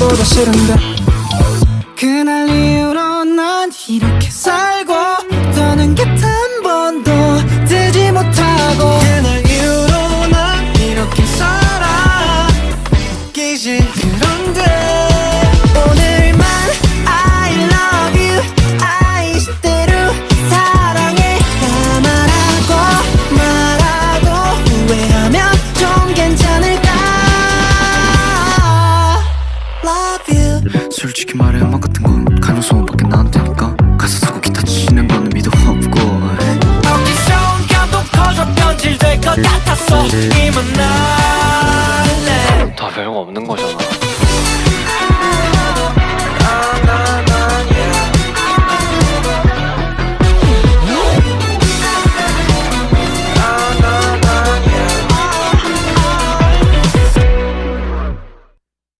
살기보다 싫은데. 그날 이후로 난 이렇게 살고 더는 곁한 번도 들지 못하고. 그날 이후로 난 이렇게 살아. 웃기지 그런데 솔직히 말해 음악 같은 건 가능성밖에 나안 되니까 가사 쓰고 기타 치는 거는 믿음 없고. 여기 싸운 감동 커져 변질될 것 같았어. 음. 이만 날래 다 별거 없는 거잖아.